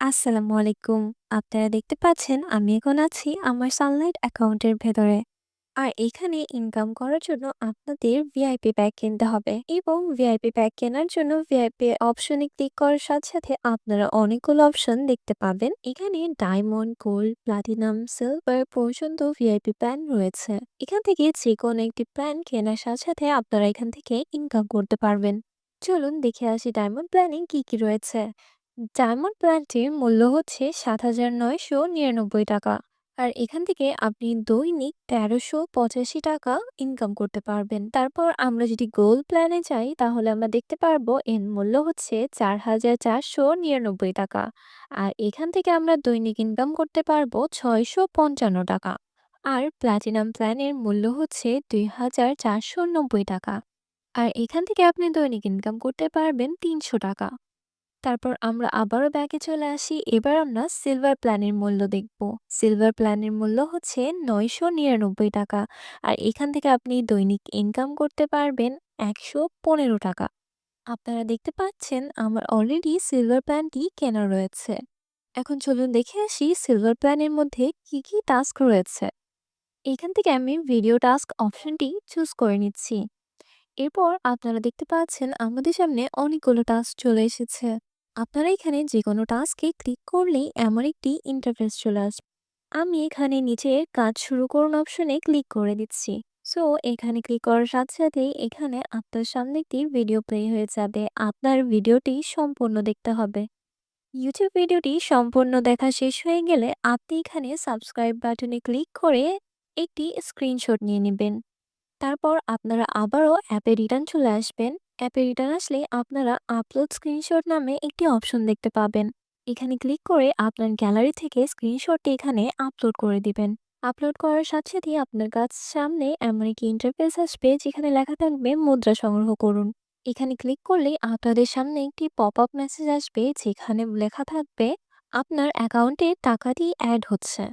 আসসালামু আলাইকুম। আপনারা দেখতে পাচ্ছেন আমি এখন আছি আমার সানলাইট অ্যাকাউন্টের ভেতরে। আর এখানে ইনকাম করার জন্য আপনাদের ভিআইপি প্যাক কিনতে হবে এবং ভিআইপি প্যাক কেনার জন্য ভিআইপি অপশনে ক্লিক করার সাথে সাথে আপনারা অনেকগুলো অপশন দেখতে পাবেন। এখানে ডায়মন্ড, গোল্ড, প্লাটিনাম, সিলভার পর্যন্ত ভিআইপি প্ল্যান রয়েছে। এখান থেকে যেকোনো একটি প্ল্যান কেনার সাথে সাথে আপনারা এখান থেকে ইনকাম করতে পারবেন। চলুন দেখে আসি ডায়মন্ড প্ল্যানে কি কি রয়েছে। ডায়মন্ড প্ল্যানটির মূল্য হচ্ছে সাত হাজার নয়শো নিরানব্বই টাকা। আর এখান থেকে আপনি দৈনিক তেরোশো পঁচাশি টাকা ইনকাম করতে পারবেন। তারপর আমরা যদি গোল্ড প্ল্যানে যাই, তাহলে আমরা দেখতে পারব এর মূল্য হচ্ছে চার হাজার চারশো নিরানব্বই টাকা। আর এখান থেকে আমরা দৈনিক ইনকাম করতে পারব ছয়শো পঞ্চান্ন টাকা। আর প্ল্যাটিনাম প্ল্যানের মূল্য হচ্ছে দুই হাজার চারশো নব্বই টাকা। আর এখান থেকে আপনি দৈনিক ইনকাম করতে পারবেন তিনশো টাকা। তারপর আমরা আবারও ব্যাকে চলে আসি। এবার আমরা সিলভার প্ল্যানের মূল্য দেখব। সিলভার প্ল্যানের মূল্য হচ্ছে নয়শো নিরানব্বই টাকা। আর এখান থেকে আপনি দৈনিক ইনকাম করতে পারবেন একশো পনেরো টাকা। আপনারা দেখতে পাচ্ছেন আমার অলরেডি সিলভার প্ল্যানটি কেনা রয়েছে। এখন চলুন দেখে আসি সিলভার প্ল্যানের মধ্যে কি কি টাস্ক রয়েছে। এখান থেকে আমি ভিডিও টাস্ক অপশনটি চুজ করে নিচ্ছি। এরপর আপনারা দেখতে পাচ্ছেন আমাদের সামনে অনেকগুলো টাস্ক চলে এসেছে। আপনারা এখানে যে কোনো টাস্কে ক্লিক করলেই এমন একটি ইন্টারফেস চলে আসবে। আমি এখানে নিচে কাজ শুরু করুন অপশনে ক্লিক করে দিচ্ছি। সো এখানে ক্লিক করার সাথে সাথেই এখানে আপনার সামনে একটি ভিডিও প্লে হয়ে যাবে। আপনার ভিডিওটি সম্পূর্ণ দেখতে হবে। ইউটিউব ভিডিওটি সম্পূর্ণ দেখা শেষ হয়ে গেলে আপনি এখানে সাবস্ক্রাইব বাটনে ক্লিক করে একটি স্ক্রিনশট নিয়ে নেবেন। তারপর আপনারা আবারও অ্যাপে রিটার্ন চলে আসবেন। অ্যাপে রিটার্ন আসলে আপনারা আপলোড স্ক্রিনশট নামে একটি অপশন দেখতে পাবেন। এখানে ক্লিক করে আপনার গ্যালারি থেকে স্ক্রিনশটটি এখানে আপলোড করে দিবেন। আপলোড করার সাথে সাথে আপনার কাছ সামনে এমন একটি ইন্টারফেস আসবে যেখানে লেখা থাকবে মুদ্রা সংগ্রহ করুন। এখানে ক্লিক করলেই আপনাদের সামনে একটি পপ আপ মেসেজ আসবে যেখানে লেখা থাকবে আপনার অ্যাকাউন্টে টাকাটি অ্যাড হচ্ছে।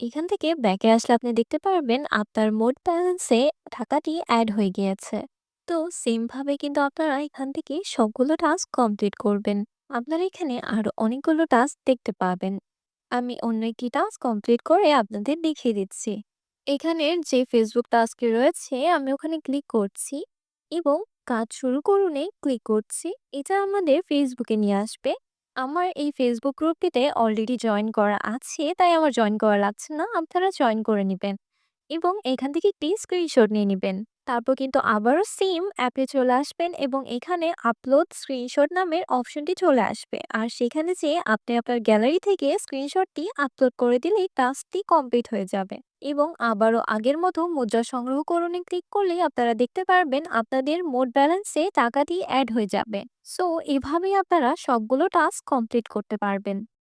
এখান থেকে ব্যাকে আসলে আপনি দেখতে পারবেন আপনার মোট ব্যালেন্সে টাকাটি অ্যাড হয়ে গিয়েছে। তো সেমভাবে কিন্তু আপনারা এখান থেকে সবগুলো টাস্ক কমপ্লিট করবেন। আপনারা এখানে আরও অনেকগুলো টাস্ক দেখতে পাবেন। আমি অন্য একটি টাস্ক কমপ্লিট করে আপনাদের দেখিয়ে দিচ্ছি। এখানের যে ফেসবুক টাস্কে রয়েছে, আমি ওখানে ক্লিক করছি এবং কাজ শুরু করুনে ক্লিক করছি। এটা আমাদের ফেসবুকে নিয়ে আসবে। আমার এই ফেসবুক গ্রুপটিতে অলরেডি জয়েন করা আছে, তাই আমার জয়েন করা লাগছে না। আপনারা জয়েন করে নেবেন এবং এখান থেকে একটি স্ক্রিনশট নিয়ে নেবেন। তারপর কিন্তু আবারও সেম অ্যাপে চলে আসবেন এবং এখানে আপলোড স্ক্রিনশট নামের অপশনটি চলে আসবে। আর সেখানে যে আপনি আপনার গ্যালারি থেকে স্ক্রিনশটটি আপলোড করে দিলেই টাস্কটি কমপ্লিট হয়ে যাবে। এবং আবারও আগের মতো মুদ্রা সংগ্রহ করণে ক্লিক করলেই আপনারা দেখতে পারবেন আপনাদের মোট ব্যালেন্সে টাকাটি অ্যাড হয়ে যাবে। সো এভাবেই আপনারা সবগুলো টাস্ক কমপ্লিট করতে পারবেন।